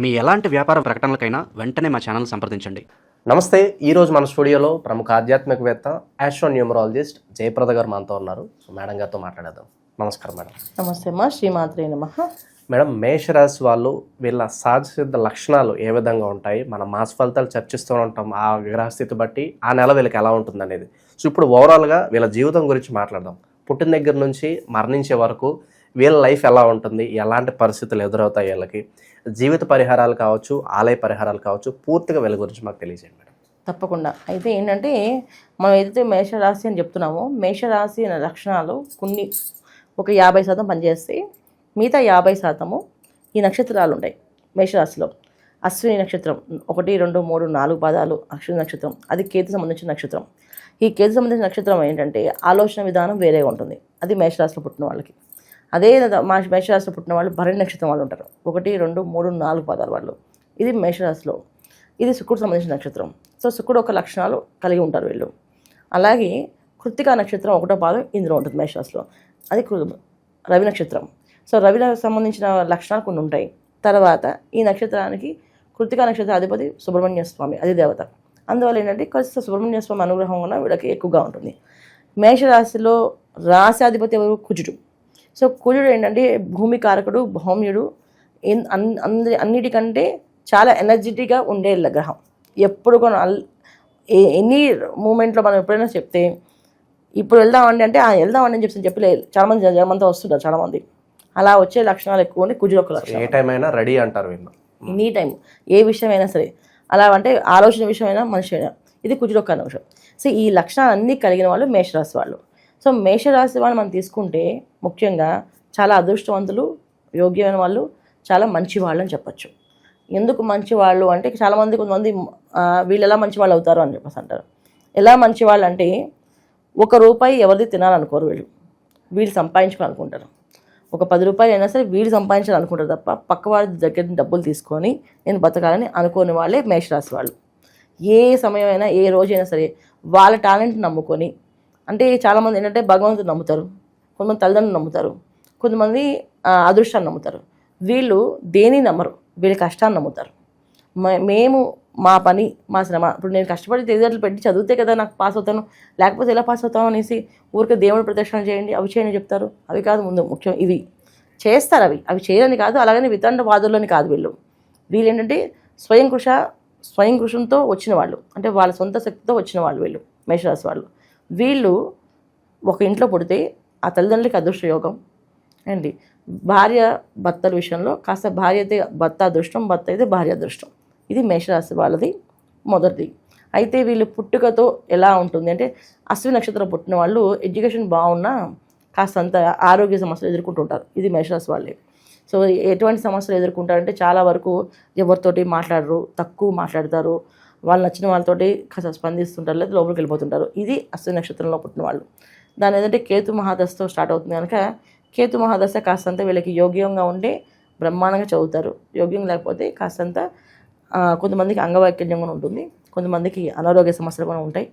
మీ ఎలాంటి వ్యాపార ప్రకటనలకైనా వెంటనే మా ఛానల్ సంప్రదించండి. నమస్తే ఈరోజు మన స్టూడియోలో ప్రముఖ ఆధ్యాత్మికవేత్త యాస్ట్రో న్యూమరాలజిస్ట్ జయప్రద గారు మనతో ఉన్నారు. సో మేడం గారితో మాట్లాడేద్దాం. నమస్కారం మేడం. నమస్తే అమ్మా శ్రీమాత్రే నమ. మేడం మేషరాశి వాళ్ళు వీళ్ళ సహజసిద్ధ లక్షణాలు ఏ విధంగా ఉంటాయి? మన మాస ఫలితాలు చర్చిస్తూ ఉంటాం. ఆ గ్రహస్థితి బట్టి ఆ నెల వీళ్ళకి ఎలా ఉంటుంది అనేది సో ఇప్పుడు ఓవరాల్గా వీళ్ళ జీవితం గురించి మాట్లాడదాం. పుట్టిన దగ్గర నుంచి మరణించే వరకు వీళ్ళ లైఫ్ ఎలా ఉంటుంది? ఎలాంటి పరిస్థితులు ఎదురవుతాయి వీళ్ళకి? జీవిత పరిహారాలు కావచ్చు ఆలయ పరిహారాలు కావచ్చు పూర్తిగా వీళ్ళ గురించి మాకు తెలియజేయండి మేడం. తప్పకుండా. అయితే ఏంటంటే మనం ఏదైతే మేషరాశి అని చెప్తున్నామో మేషరాశి అనే లక్షణాలు కొన్ని ఒక యాభై శాతం పనిచేస్తే మిగతా యాభై శాతము ఈ నక్షత్రాలు ఉంటాయి మేషరాశిలో. అశ్విని నక్షత్రం ఒకటి రెండు మూడు నాలుగు పాదాలు అశ్విని నక్షత్రం. అది కేతు సంబంధించిన నక్షత్రం. ఈ కేతు సంబంధించిన నక్షత్రం ఏంటంటే ఆలోచన విధానం వేరేగా ఉంటుంది. అది మేషరాశిలో పుట్టిన వాళ్ళకి. అదే మా మేషరాశిలో పుట్టిన వాళ్ళు భరణి నక్షత్రం వాళ్ళు ఉంటారు. ఒకటి రెండు మూడు నాలుగు పాదాలు వాళ్ళు. ఇది మేషరాశిలో. ఇది శుక్రుడు సంబంధించిన నక్షత్రం. సో శుక్రుడు ఒక లక్షణాలు కలిగి ఉంటారు వీళ్ళు. అలాగే కృత్తికా నక్షత్రం ఒకటో పాదం ఇందులో ఉంటుంది మేషరాశిలో. అది రవి నక్షత్రం. సో రవి సంబంధించిన లక్షణాలు కొన్ని ఉంటాయి. తర్వాత ఈ నక్షత్రానికి కృతికా నక్షత్ర అధిపతి సుబ్రహ్మణ్య స్వామి అది దేవత. అందువల్ల ఏంటంటే కొంచెం సుబ్రహ్మణ్య స్వామి అనుగ్రహం కూడా వీళ్ళకి ఎక్కువగా ఉంటుంది. మేషరాశిలో రాశాధిపతి ఎవరు? కుజుడు. సో కుజుడు ఏంటంటే భూమి కారకుడు భౌమ్యుడు అందరి అన్నిటికంటే చాలా ఎనర్జెటిక్గా ఉండే గ్రహం. ఎప్పుడు కూడా ఎనీ మూమెంట్లో మనం ఎప్పుడైనా చెప్తే ఇప్పుడు వెళ్దామండి అంటే "ఆ, వెళ్దామండి అని చెప్పి చెప్పి లేదు చాలామంది జమంతా వస్తుంటారు చాలామంది. అలా వచ్చే లక్షణాలు ఎక్కువ ఉండి కుజుడు ఒక లక్షణం ఏ టైం అయినా రెడీ అంటారు వీళ్ళు. ఎనీ టైం ఏ విషయమైనా సరే. అలా అంటే ఆలోచన విషయమైనా మనిషి అయినా ఇది కుజుడు ఒక అంశం సో ఈ లక్షణాలు అన్నీ కలిగిన వాళ్ళు మేషరాశి వాళ్ళు. సో మేషరాశి వాళ్ళు మనం తీసుకుంటే ముఖ్యంగా చాలా అదృష్టవంతులు యోగ్యమైన వాళ్ళు చాలా మంచి వాళ్ళు అని చెప్పచ్చు. ఎందుకు మంచి వాళ్ళు అంటే చాలామంది కొంతమంది వీళ్ళు ఎలా మంచి వాళ్ళు అవుతారు అని చెప్పేసి అంటారు. ఎలా మంచి వాళ్ళు అంటే ఒక రూపాయి ఎవరిది తినాలనుకోరు వీళ్ళు. వీళ్ళు సంపాదించుకోవాలనుకుంటారు. ఒక పది రూపాయలు అయినా సరే వీళ్ళు సంపాదించాలనుకుంటారు తప్ప పక్క వాళ్ళ దగ్గర డబ్బులు తీసుకొని నేను బతకాలని అనుకోని వాళ్ళే మేషరాశి వాళ్ళు. ఏ సమయమైనా ఏ రోజైనా సరే వాళ్ళ టాలెంట్ నమ్ముకొని అంటే చాలామంది ఏంటంటే భగవంతుని నమ్ముతారు కొంతమంది తల్లిదండ్రులు నమ్ముతారు కొంతమంది అదృష్టాన్ని నమ్ముతారు. వీళ్ళు దేని నమ్మరు? వీళ్ళ కష్టాన్ని నమ్ముతారు. మే- మేము మా పని మా శ్రమ ఇప్పుడు నేను కష్టపడి తెలివితేటలు పెట్టి చదివితే కదా నాకు పాస్ అవుతాను లేకపోతే ఎలా పాస్ అవుతాను అనేసి ఊరికే దేవుడు ప్రదక్షిణ చేయండి అవి చేయండి చెప్తారు. అవి కాదు ముందు ముఖ్యం ఇవి. చేస్తారు అవి. అవి చేయని కాదు అలాగని వితండ వాదుల్లోని కాదు వీళ్ళు. వీళ్ళు ఏంటంటే స్వయం కృష స్వయం కృషంతో వచ్చిన వాళ్ళు. అంటే వాళ్ళ సొంత శక్తితో వచ్చిన వాళ్ళు వీళ్ళు మేషరాశి వాళ్ళు. వీళ్ళు ఒక ఇంట్లో పుడితే ఆ తల్లిదండ్రులకి అదృష్ట యోగం అండి భార్య భర్తల విషయంలో కాస్త భార్య అయితే భర్త అదృష్టం భర్త అయితే భార్య అదృష్టం. ఇది మేషరాశి వాళ్ళది మొదటిది. అయితే వీళ్ళు పుట్టుకతో ఎలా ఉంటుంది? అంటే అశ్విని నక్షత్రం పుట్టిన వాళ్ళు ఎడ్యుకేషన్ బాగున్నా కాస్త అంత ఆరోగ్య సమస్యలు ఎదుర్కొంటుంటారు. ఇది మేషరాశి వాళ్ళే. సో ఎటువంటి సమస్యలు ఎదుర్కొంటారంటే చాలా వరకు ఎవరితోటి మాట్లాడరు తక్కువ మాట్లాడతారు. వాళ్ళు నచ్చిన వాళ్ళతోటి కాస్త స్పందిస్తుంటారు లేదా లోపలికి వెళ్ళిపోతుంటారు. ఇది అశ్విని నక్షత్రంలో పుట్టిన వాళ్ళు. దాని ఏంటంటే కేతు మహాదశతో స్టార్ట్ అవుతుంది కనుక కేతు మహాదశ కాస్తంత వీళ్ళకి యోగ్యంగా ఉంటే బ్రహ్మాండంగా చదువుతారు. యోగ్యం లేకపోతే కాస్తంత కొంతమందికి అంగవైకల్యం కూడా ఉంటుంది. కొంతమందికి అనారోగ్య సమస్యలు కూడా ఉంటాయి.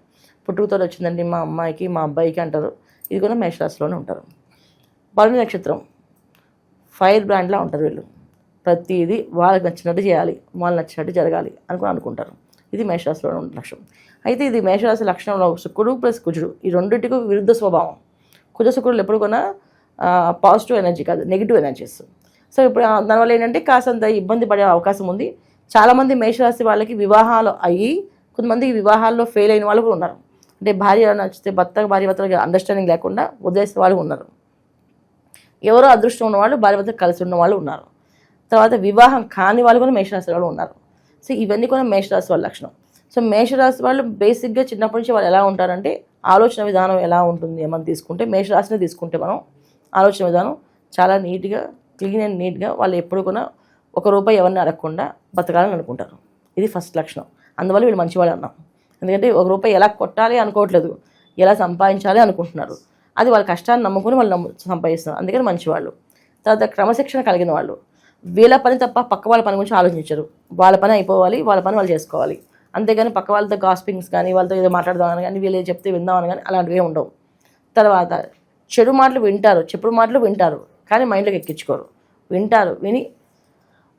పుట్టుకతో వచ్చిందండి మా అమ్మాయికి మా అబ్బాయికి అంటారు. ఇది కూడా మేషరాశిలోనే ఉంటారు. భరణి నక్షత్రం. ఫైర్ బ్రాండ్లా ఉంటారు వీళ్ళు. ప్రతిదీ వాళ్ళకి నచ్చినట్టు చేయాలి. వాళ్ళు నచ్చినట్టు జరగాలి అని కూడా అనుకుంటారు. ఇది మేషరాశిలో ఉన్న లక్షణం. అయితే ఇది మేషరాశి లక్షణంలో శుక్రుడు ప్లస్ కుజుడు. ఈ రెండింటికి విరుద్ధ స్వభావం. కుజ శుక్రుడు ఎప్పుడు కూడా పాజిటివ్ ఎనర్జీ కాదు నెగిటివ్ ఎనర్జీస్ సో ఇప్పుడు దానివల్ల ఏంటంటే కాసంత ఇబ్బంది పడే అవకాశం ఉంది. చాలామంది మేషరాశి వాళ్ళకి వివాహాలు అయ్యి కొంతమందికి వివాహాల్లో ఫెయిల్ అయిన వాళ్ళు కూడా ఉన్నారు. అంటే భార్య నచ్చితే భర్త భార్య భర్తలకి అండర్స్టాండింగ్ లేకుండా వదిలేసే వాళ్ళు ఉన్నారు. ఎవరో అదృష్టం ఉన్నవాళ్ళు భార్య భర్త కలిసి ఉన్న వాళ్ళు ఉన్నారు. తర్వాత వివాహం కాని వాళ్ళు కూడా మేషరాశి వాళ్ళు ఉన్నారు. సో ఇవన్నీ కూడా మేషరాశి వాళ్ళ లక్షణం. సో మేషరాశి వాళ్ళు బేసిక్గా చిన్నప్పటి నుంచి వాళ్ళు ఎలా ఉంటారంటే ఆలోచన విధానం ఎలా ఉంటుంది మనం తీసుకుంటే మేషరాశిని తీసుకుంటే మనం ఆలోచన విధానం చాలా నీట్గా క్లీన్ అండ్ నీట్గా వాళ్ళు ఎప్పుడు కూడా ఒక రూపాయి ఎవరిని అడగకుండా బతకాలని అనుకుంటారు. ఇది ఫస్ట్ లక్షణం. అందువల్ల వీళ్ళు మంచివాళ్ళు అన్నాం. ఎందుకంటే ఒక రూపాయి ఎలా కొట్టాలి అనుకోవట్లేదు. ఎలా సంపాదించాలి అనుకుంటున్నారు. అది వాళ్ళ కష్టాన్ని నమ్ముకొని వాళ్ళు నమ్ము సంపాదిస్తున్నారు. అందుకని మంచివాళ్ళు. తర్వాత క్రమశిక్షణ కలిగిన వాళ్ళు. వీళ్ళ పని తప్ప పక్క వాళ్ళ పని గురించి ఆలోచించరు. వాళ్ళ పని అయిపోవాలి వాళ్ళ పని వాళ్ళు చేసుకోవాలి. అంతేగాని పక్క వాళ్ళతో గాస్పింగ్స్ కానీ వాళ్ళతో ఏదో మాట్లాడదామని కానీ వీళ్ళు ఏదో చెప్తే విందామని కానీ అలాంటివి ఉండవు. తర్వాత చెడు మాటలు వింటారు చెప్పుడు మాటలు వింటారు కానీ మైండ్లోకి ఎక్కించుకోరు. వింటారు విని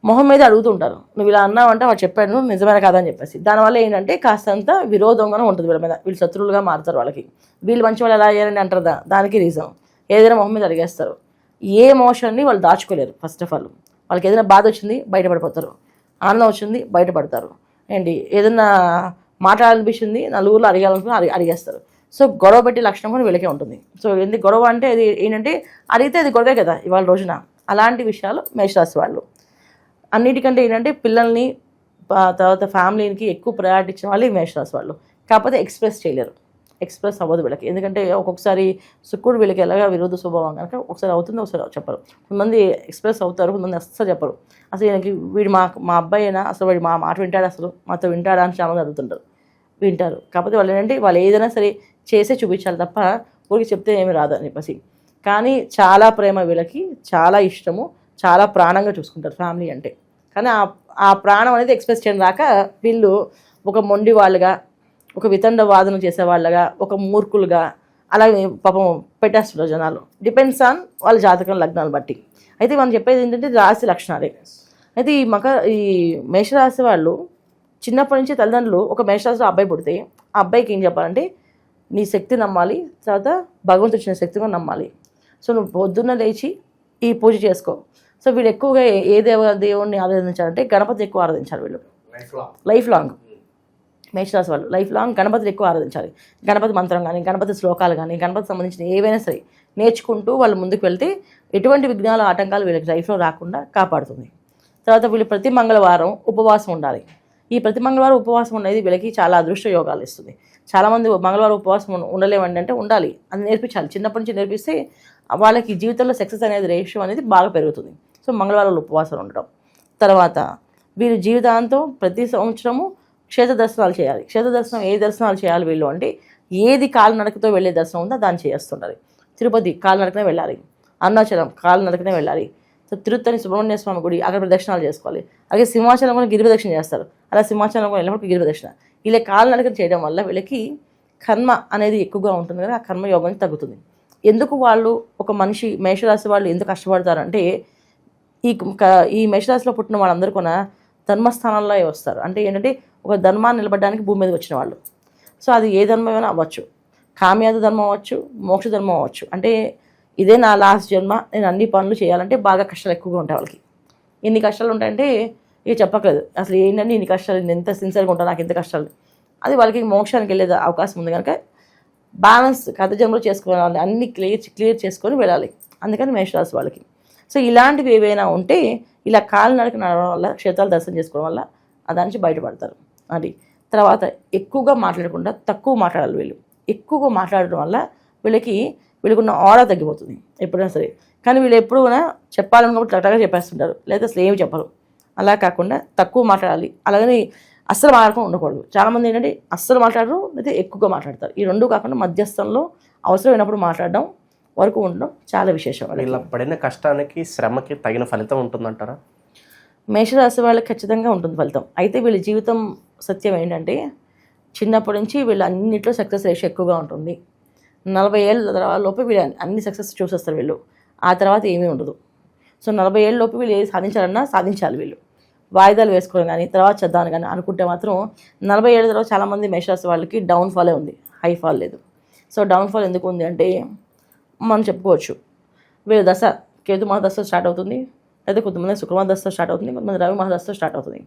మొహం మీద అడుగుతుంటారు. నువ్వు ఇలా అన్నావు అంటే వాడు చెప్పాడు నిజమైన కాదని చెప్పేసి. దానివల్ల ఏంటంటే కాస్తంత విరోధంగానే ఉంటుంది వీళ్ళ మీద. వీళ్ళు శత్రువులుగా మారుతారు వాళ్ళకి. వీళ్ళు మంచి వాళ్ళు ఎలా అయ్యారని అంటారు దానికి రీజన్ ఏదైనా మొహం మీద అడిగేస్తారు ఏ ఎమోషన్ని వాళ్ళు దాచుకోలేరు ఫస్ట్ ఆఫ్ ఆల్ వాళ్ళకి ఏదైనా బాధ వచ్చింది బయటపడిపోతారు. ఆనందం వచ్చింది బయటపడతారు. ఏంటి? ఏదైనా మాట్లాడాలనిపించింది నలుగురిలో అడిగాలనుకుని అడిగి అడిగేస్తారు. సో గొడవ పెట్టి లక్షణం కూడా వీళ్ళకే ఉంటుంది. సో ఎందుకు గొడవ అంటే అది ఏంటంటే అడిగితే అది గొడవే కదా ఇవాళ రోజున. అలాంటి విషయాలు మేషరాశి వాళ్ళు. అన్నిటికంటే ఏంటంటే పిల్లల్ని తర్వాత ఫ్యామిలీకి ఎక్కువ ప్రయారిటీ ఇచ్చిన వాళ్ళు ఈ మేషరాశి వాళ్ళు. కాకపోతే ఎక్స్ప్రెస్ చేయలేరు. ఎక్స్ప్రెస్ అవ్వదు వీళ్ళకి. ఎందుకంటే ఒక్కొక్కసారి శుక్రుడు వీళ్ళకి ఎలాగా విరోధ స్వభావం కనుక ఒకసారి అవుతుంది ఒకసారి చెప్పరు. కొంతమంది ఎక్స్ప్రెస్ అవుతారు కొంతమంది అస్సలు చెప్పరు. అసలు ఈయనకి వీడు మా మా అబ్బాయి అయినా అసలు వాడు మా మాట వింటాడు అసలు? మాతో వింటాడా అని చాలామంది అడుగుతుంటారు. వింటారు. కాకపోతే వాళ్ళు ఏంటంటే వాళ్ళు ఏదైనా సరే చేసే చూపించాలి తప్ప ఊరికి చెప్తే ఏమి రాదు అని చెప్పేసి. కానీ చాలా ప్రేమ వీళ్ళకి చాలా ఇష్టము చాలా ప్రాణంగా చూసుకుంటారు ఫ్యామిలీ అంటే. కానీ ఆ ఆ ప్రాణం అనేది ఎక్స్ప్రెస్ చేయడం రాక వీళ్ళు ఒక మొండి వాళ్ళుగా ఒక వితండ వాదన చేసే వాళ్ళగా ఒక మూర్ఖులుగా అలాగే పాపం పెట్టేస్తున్నారు జనాలు. డిపెండ్స్ ఆన్ వాళ్ళ జాతకం లగ్నాలు బట్టి. అయితే మనం చెప్పేది ఏంటంటే రాశి లక్షణాలే. అయితే ఈ మక ఈ మేషరాశి వాళ్ళు చిన్నప్పటి నుంచి తల్లిదండ్రులు ఒక మేషరాశిలో అబ్బాయి పుడితే ఆ అబ్బాయికి ఏం చెప్పాలంటే నీ శక్తి నమ్మాలి తర్వాత భగవంతుడు ఇచ్చిన శక్తి కూడా నమ్మాలి. సో నువ్వు పొద్దున్న లేచి ఈ పూజ చేసుకో. సో వీళ్ళు ఎక్కువగా ఏ- దేవ దేవుణ్ణి ఆరాధించాలంటే గణపతి ఎక్కువ ఆరాధించాలి వీళ్ళు. లైఫ్ లాంగ్ మేషరాశి వాళ్ళు. లైఫ్ లాంగ్ గణపతిని ఎక్కువ ఆరాధించాలి. గణపతి మంత్రం కానీ గణపతి శ్లోకాలు కానీ గణపతి సంబంధించిన ఏవైనా సరే నేర్చుకుంటూ వాళ్ళు ముందుకు వెళ్తే ఎటువంటి విఘ్నాలు ఆటంకాలు వీళ్ళకి లైఫ్లో రాకుండా కాపాడుతుంది. తర్వాత వీళ్ళు ప్రతి మంగళవారం ఉపవాసం ఉండాలి. ఈ ప్రతి మంగళవారం ఉపవాసం ఉండేది వీళ్ళకి చాలా అదృష్ట యోగాలు ఇస్తుంది. చాలామంది మంగళవారం ఉపవాసం ఉండలేమండి అంటే ఉండాలి. అది నేర్పించాలి. చిన్నప్పటి నుంచి నేర్పిస్తే వాళ్ళకి జీవితంలో సక్సెస్ అనేది రేషియో అనేది బాగా పెరుగుతుంది. సో మంగళవారం ఉపవాసాలు ఉండడం తర్వాత వీరు జీవితాంతం ప్రతి సంవత్సరము క్షేత్ర దర్శనాలు చేయాలి. క్షేత్ర దర్శనం ఏ దర్శనాలు చేయాలి వీళ్ళు అంటే ఏది కాలినడకతో వెళ్ళే దర్శనం ఉందో దాన్ని చేస్తుండాలి తిరుపతి కాలినడకనే వెళ్ళాలి. అరుణాచలం కాలినడకనే వెళ్ళాలి. సో తిరుత్తని సుబ్రహ్మణ్య స్వామి గుడి అక్కడ ప్రదక్షిణాలు చేసుకోవాలి. అలాగే సింహాచలం కూడా గిరి ప్రదక్షిణ చేస్తారు. అలా సింహాచలం కూడా వెళ్ళినప్పుడు గిరి ప్రదక్షిణ. ఇలా కాలినడక చేయడం వల్ల వీళ్ళకి కర్మ అనేది ఎక్కువగా ఉంటుంది కదా ఆ కర్మ యోగం తగ్గుతుంది. ఎందుకు వాళ్ళు ఒక మనిషి మేషరాశి వాళ్ళు ఎందుకు కష్టపడతారంటే ఈ ఈ మేషరాశిలో పుట్టిన వాళ్ళందరూ కూడా ధర్మస్థానాల్లో వస్తారు. అంటే ఏంటంటే ఒక ధర్మాన్ని నిలబడడానికి భూమి మీద వచ్చిన వాళ్ళు. సో అది ఏ ధర్మమైనా అవ్వచ్చు. కామ్యాద ధర్మం అవ్వచ్చు మోక్ష ధర్మం అవ్వచ్చు. అంటే ఇదే నా లాస్ట్ జన్మ నేను అన్ని పనులు చేయాలంటే బాగా కష్టాలు ఎక్కువగా ఉంటాయి వాళ్ళకి. ఎన్ని కష్టాలు ఉంటాయంటే ఇక చెప్పకలేదు అసలు ఏంటంటే ఇన్ని కష్టాలు నేను ఎంత సిన్సియర్గా ఉంటాను నాకు ఎంత కష్టాలు? అది వాళ్ళకి మోక్షానికి వెళ్ళే అవకాశం ఉంది కనుక బ్యాలెన్స్ కథ జన్మలో చేసుకోవాలి. అన్ని క్లియర్ క్లియర్ చేసుకొని వెళ్ళాలి. అందుకని మేషరాశి వాళ్ళకి. సో ఇలాంటివి ఏవైనా ఉంటే ఇలా కాలు నడక నడవడం వల్ల క్షేత్రాలు దర్శనం చేసుకోవడం వల్ల ఆ దాని నుంచి బయటపడతారు. అది. తర్వాత ఎక్కువగా మాట్లాడకుండా తక్కువ మాట్లాడాలి వీళ్ళు. ఎక్కువగా మాట్లాడడం వల్ల వీళ్ళకి వీళ్ళకున్న ఆరా తగ్గిపోతుంది ఎప్పుడైనా సరే. కానీ వీళ్ళు ఎప్పుడు కూడా చెప్పాలని కాబట్టి టటగా చెప్పేస్తుంటారు లేదా అసలు ఏమి చెప్పరు. అలా కాకుండా తక్కువ మాట్లాడాలి. అలాగని అస్సలు మాట్లాడకుండా ఉండకూడదు. చాలామంది ఏంటంటే అస్సలు మాట్లాడరు లేదా ఎక్కువగా మాట్లాడతారు. ఈ రెండు కాకుండా మధ్యస్థంలో అవసరమైనప్పుడు మాట్లాడడం వరకు ఉండడం చాలా విశేషం. వీళ్ళ పడిన కష్టానికి శ్రమకి తగిన ఫలితం ఉంటుందంటారా? మేషరాశి వాళ్ళకి ఖచ్చితంగా ఉంటుంది ఫలితం. అయితే వీళ్ళ జీవితం సత్యం ఏంటంటే చిన్నప్పటి నుంచి వీళ్ళు అన్నింటిలో సక్సెస్ రేషియో ఎక్కువగా ఉంటుంది. నలభై ఏళ్ళ తర్వాత లోపు వీళ్ళు అన్ని సక్సెస్ చూసేస్తారు వీళ్ళు. ఆ తర్వాత ఏమీ ఉండదు. సో నలభై ఏళ్ళ లోపు వీళ్ళు ఏది సాధించాలన్నా సాధించాలి వీళ్ళు. వాయిదాలు వేసుకోవడం కానీ తర్వాత చేద్దామని కానీ అనుకుంటే మాత్రం నలభై ఏళ్ళ తర్వాత చాలామంది మేషరాశి వాళ్ళకి డౌన్ ఫాలే ఉంది. హై ఫాల్ లేదు. సో డౌన్ ఫాల్ ఎందుకు ఉంది అంటే మనం చెప్పుకోవచ్చు. వీళ్ళ దశ కేతు మహా దశ స్టార్ట్ అవుతుంది. అయితే కొంతమంది శుక్రవారం దశ స్టార్ట్ అవుతుంది. కొంతమంది రవి మహా దశ స్టార్ట్ అవుతుంది.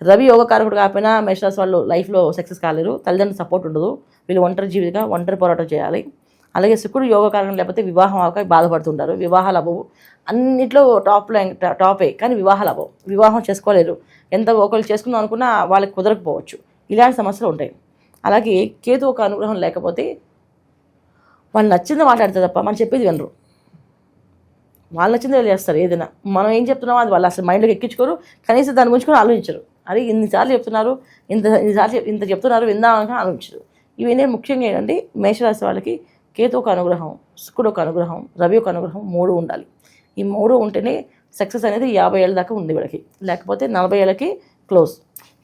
రవి యోగకారకుడు కాకపోయినా మేషరాశి వాళ్ళు లైఫ్లో సక్సెస్ కాలేరు. తల్లిదండ్రుల సపోర్ట్ ఉండదు. వీళ్ళు ఒంటరి జీవిగా ఒంటరి పోరాటం చేయాలి. అలాగే శుక్రుడు యోగకారకం లేకపోతే వివాహం అవక బాధపడుతుంటారు. వివాహాలు అవ్వవు. అన్నిట్లో టాప్లో టాపే కానీ వివాహాలు అవ్వవు. వివాహం చేసుకోలేరు. ఎంత ఒకళ్ళు చేసుకుందాం అనుకున్నా వాళ్ళకి కుదరకపోవచ్చు. ఇలాంటి సమస్యలు ఉంటాయి. అలాగే కేతు ఒక అనుగ్రహం లేకపోతే వాళ్ళు నచ్చింది మాట్లాడితే తప్ప మనం చెప్పేది వినరు. వాళ్ళు నచ్చింది చేస్తారు ఏదైనా. మనం ఏం చెప్తున్నామో అది వాళ్ళు అసలు మైండ్లోకి ఎక్కించుకోరు. కనీసం దాని గురించి కూడా ఆలోచించరు. అరే ఇన్నిసార్లు చెప్తున్నారు ఇంత ఇన్నిసార్లు ఇంత చెప్తున్నారు విందామని ఆలోచించరు. ఇవన్నీ ముఖ్యంగా ఏంటంటే మేషరాశి వాళ్ళకి కేతు ఒక అనుగ్రహం శుక్రుడు ఒక అనుగ్రహం రవి ఒక అనుగ్రహం మూడు ఉండాలి. ఈ మూడు ఉంటేనే సక్సెస్ అనేది యాభై ఏళ్ళ దాకా ఉంది వీళ్ళకి. లేకపోతే నలభై ఏళ్ళకి క్లోజ్.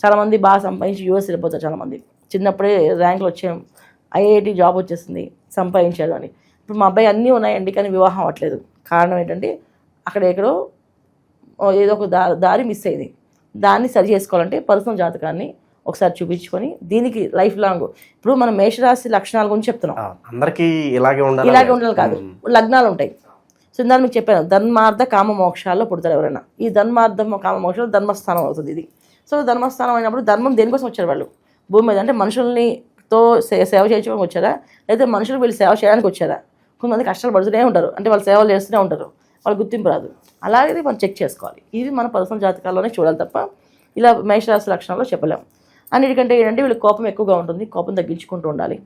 చాలామంది బాగా సంపాదించి యూఎస్ వెళ్ళిపోతారు చాలామంది. చిన్నప్పుడే ర్యాంకులు వచ్చాం ఐఐటి జాబ్ వచ్చేసింది సంపాదించాడు అని. ఇప్పుడు మా అబ్బాయి అన్నీ ఉన్నాయండి కానీ వివాహం అవ్వట్లేదు. కారణం ఏంటంటే అక్కడ ఎక్కడో ఏదో ఒక దారి దారి మిస్ అయింది. దాన్ని సరి చేసుకోవాలంటే పర్సనల్ జాతకాన్ని ఒకసారి చూపించుకొని దీనికి లైఫ్ లాంగ్. ఇప్పుడు మనం మేషరాశి లక్షణాల గురించి చెప్తున్నాం. అందరికీ ఇలాగే ఉండాలి ఇలాగే ఉండాలి కాదు. లగ్నాలు ఉంటాయి. సో ఇందాక మీకు చెప్పాను ధర్మార్థ కామ మోక్షాల్లో పుడతారు ఎవరైనా. ఈ ధర్మార్థ కామ మోక్షాలు ధర్మస్థానం అవుతుంది ఇది. సో ధర్మస్థానం అయినప్పుడు ధర్మం దేనికోసం వచ్చారు వాళ్ళు? భూమి మీద అంటే మనుషుల్ని తో సే- సేవ చేయించడానికి వచ్చారా? లేదా మనుషులు వీళ్ళు సేవ చేయడానికి వచ్చారా? కొంతమంది కష్టాలు పడుతూనే ఉంటారు. అంటే వాళ్ళు సేవలు చేస్తూనే ఉంటారు. వాళ్ళు గుర్తింపు రాదు. అలాగే మనం చెక్ చేసుకోవాలి. ఇవి మన పర్సనల్ జాతకాల్లోనే చూడాలి తప్ప ఇలా మేషరాశి లక్షణాల్లో చెప్పలేం. అన్నిటికంటే ఏంటంటే వీళ్ళకి కోపం ఎక్కువగా ఉంటుంది. కోపం తగ్గించుకుంటూ ఉండాలి.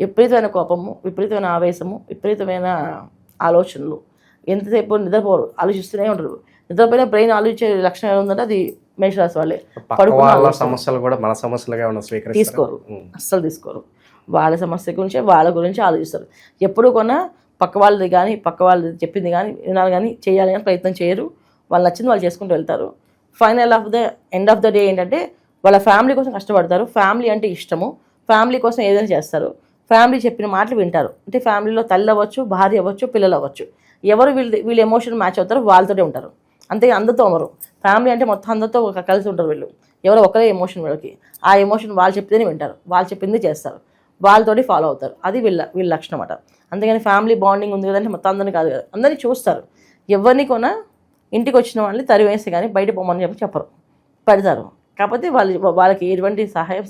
విపరీతమైన కోపము విపరీతమైన ఆవేశము విపరీతమైన ఆలోచనలు. ఎంతసేపు నిద్రపోరు ఆలోచిస్తూనే ఉంటారు నిద్రపోయిన బ్రెయిన్ ఆలోచించే లక్షణం ఏముందంటే అది మేషరాశి వాళ్ళే. పడుకున్న వాళ్ళ. సమస్యలు కూడా మన సమస్యలుగా తీసుకోరు. అస్సలు తీసుకోరు. వాళ్ళ సమస్య గురించి వాళ్ళ గురించి ఆలోచిస్తారు. ఎప్పుడు కొన్నా పక్క వాళ్ళది కానీ పక్క వాళ్ళది చెప్పింది కానీ వినాలి కానీ చేయాలి కానీ ప్రయత్నం చేయరు. వాళ్ళు నచ్చింది వాళ్ళు చేసుకుంటూ వెళ్తారు. Final of the end of the day ఏంటంటే వాళ్ళ ఫ్యామిలీ కోసం కష్టపడతారు. ఫ్యామిలీ అంటే ఇష్టము. ఫ్యామిలీ కోసం ఏదైనా చేస్తారు. ఫ్యామిలీ చెప్పిన మాటలు వింటారు. అంటే ఫ్యామిలీలో తల్లి అవ్వచ్చు భార్య అవ్వచ్చు పిల్లలు అవ్వచ్చు. ఎవరు వీళ్ళు వీళ్ళు ఎమోషన్ మ్యాచ్ అవుతారో వాళ్ళతోనే ఉంటారు. అంతే అందరితో అమరు. ఫ్యామిలీ అంటే మొత్తం అందరితో ఒక కలిసి ఉంటారు వీళ్ళు. ఎవరో ఒకరే ఎమోషన్ వీళ్ళకి. ఆ ఎమోషన్ వాళ్ళు చెప్తేనే వింటారు. వాళ్ళు చెప్పింది చేస్తారు. వాళ్ళతోటి ఫాలో అవుతారు. అది వీళ్ళ వీళ్ళ లక్షణం అనమాట అందుకని ఫ్యామిలీ బాండింగ్ ఉంది కదంటే మొత్తం అందరినీ కాదు కదా. అందరినీ చూస్తారు. ఎవరిని కొన్నా ఇంటికి వచ్చిన వాళ్ళని తరివేసి కానీ బయట పోమని చెప్పి చెప్పరు. పెడతారు. కాకపోతే వాళ్ళు వాళ్ళకి ఎటువంటి సహాయం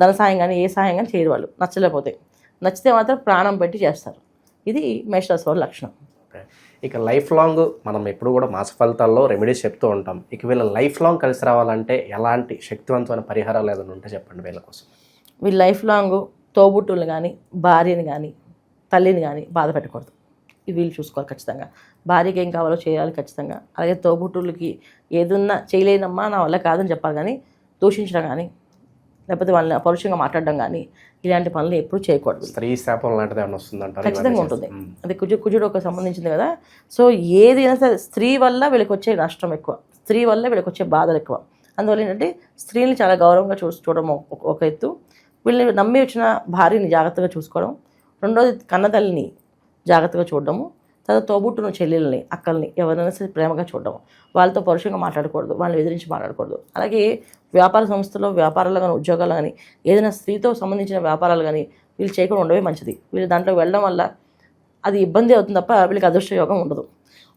ధన సహాయం కానీ ఏ సహాయం కానీ చేయరు వాళ్ళు. నచ్చలేకపోతే. నచ్చితే మాత్రం ప్రాణం పెట్టి చేస్తారు. ఇది మేషరాశి వాళ్ళ లక్షణం. ఇక లైఫ్ లాంగ్ మనం ఎప్పుడు కూడా మాస ఫలితాల్లో రెమెడీస్ చెప్తూ ఉంటాం. ఇక వీళ్ళ లైఫ్ లాంగ్ కలిసి రావాలంటే ఎలాంటి శక్తివంతమైన పరిహారాలు ఏదైనా ఉంటే చెప్పండి వీళ్ళ కోసం. వీళ్ళు లైఫ్ లాంగ్ తోబుట్టుల్ని కానీ భార్యని కానీ తల్లిని కానీ బాధ పెట్టకూడదు. ఇవి వీళ్ళు చూసుకోవాలి ఖచ్చితంగా. భార్యకి ఏం కావాలో చేయాలి ఖచ్చితంగా. అలాగే తోబుట్టులకి ఏదున్నా చేయలేనమ్మా నా వల్ల కాదని చెప్పాలి కానీ దూషించడం కానీ లేకపోతే వాళ్ళని పరుషంగా మాట్లాడడం కానీ ఇలాంటి పనులు ఎప్పుడూ చేయకూడదు. స్త్రీ శాపం లాంటిది ఏమైనా వస్తుందంటారు ఖచ్చితంగా ఉంటుంది. అది కుజు కుజుడు ఒక సంబంధించింది కదా. సో ఏదైనా సరే స్త్రీ వల్ల వీళ్ళకి వచ్చే నష్టం ఎక్కువ. స్త్రీ వల్ల వీళ్ళకి వచ్చే బాధలు ఎక్కువ. అందువల్ల ఏంటంటే స్త్రీని చాలా గౌరవంగా చూ చూడడం ఒక ఎత్తు. వీళ్ళని నమ్మి వచ్చిన భార్యని జాగ్రత్తగా చూసుకోవడం రెండోది కన్నతల్లిని జాగ్రత్తగా చూడడము తర్వాత తోబుట్టున చెల్లెల్ని అక్కల్ని ఎవరైనా సరే ప్రేమగా చూడడం వాళ్ళతో పరుషంగా మాట్లాడకూడదు వాళ్ళని ఎదిరించి మాట్లాడకూడదు. అలాగే వ్యాపార సంస్థలో వ్యాపారాలు కానీ ఉద్యోగాలు కానీ ఏదైనా స్త్రీతో సంబంధించిన వ్యాపారాలు కానీ వీళ్ళు చేయకుండా ఉండవే మంచిది. వీళ్ళు దాంట్లో వెళ్ళడం వల్ల అది ఇబ్బంది అవుతుంది తప్ప వీళ్ళకి అదృష్ట యోగం ఉండదు.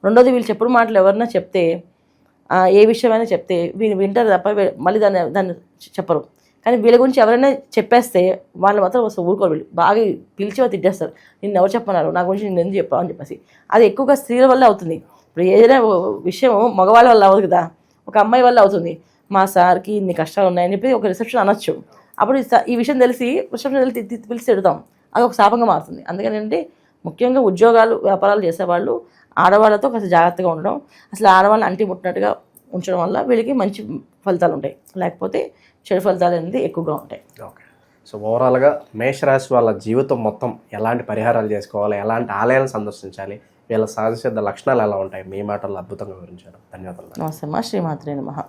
రెండోది వీళ్ళు చెప్పుడు మాటలు ఎవరైనా చెప్తే ఏ విషయమైనా చెప్తే వీళ్ళు వింటారు తప్ప మళ్ళీ దాన్ని దాన్ని చెప్పరు. కానీ వీళ్ళ గురించి ఎవరైనా చెప్పేస్తే వాళ్ళు మాత్రం వస్తే ఊరుకోరు వీళ్ళు. బాగా పిలిచి వాళ్ళు తిట్టేస్తారు. నిన్ను ఎవరు చెప్పన్నారు నా గురించి నేను ఎందుకు చెప్పావు? అని చెప్పేసి. అది ఎక్కువగా స్త్రీల వల్ల అవుతుంది. ఇప్పుడు ఏదైనా విషయం మగవాళ్ళ వల్ల అవ్వదు కదా. ఒక అమ్మాయి వల్ల అవుతుంది. మా సార్కి ఇన్ని కష్టాలు ఉన్నాయని చెప్పి ఒక రిసెప్షన్ అనొచ్చు. అప్పుడు ఈ విషయం తెలిసి రిసెప్షన్ తెలిసి పిలిచి తిడతాం. అది ఒక శాపంగా మారుతుంది. అందుకని ముఖ్యంగా ఉద్యోగాలు వ్యాపారాలు చేసేవాళ్ళు ఆడవాళ్ళతో కాస్త జాగ్రత్తగా ఉండడం. అసలు ఆడవాళ్ళని అంటి ముట్టినట్టుగా ఉంచడం వల్ల వీళ్ళకి మంచి ఫలితాలు ఉంటాయి. లేకపోతే చెడు ఫలితాలు అనేది ఎక్కువగా ఉంటాయి. ఓకే. సో ఓవరాల్గా మేషరాశి వాళ్ళ జీవితం మొత్తం ఎలాంటి పరిహారాలు చేసుకోవాలి ఎలాంటి ఆలయాలను సందర్శించాలి వీళ్ళ సహజ సిద్ధ లక్షణాలు ఎలా ఉంటాయి? మీ మాటల్లో అద్భుతంగా వివరించారు. ధన్యవాదాలు. నమస్తే శ్రీమాత్రే నమః.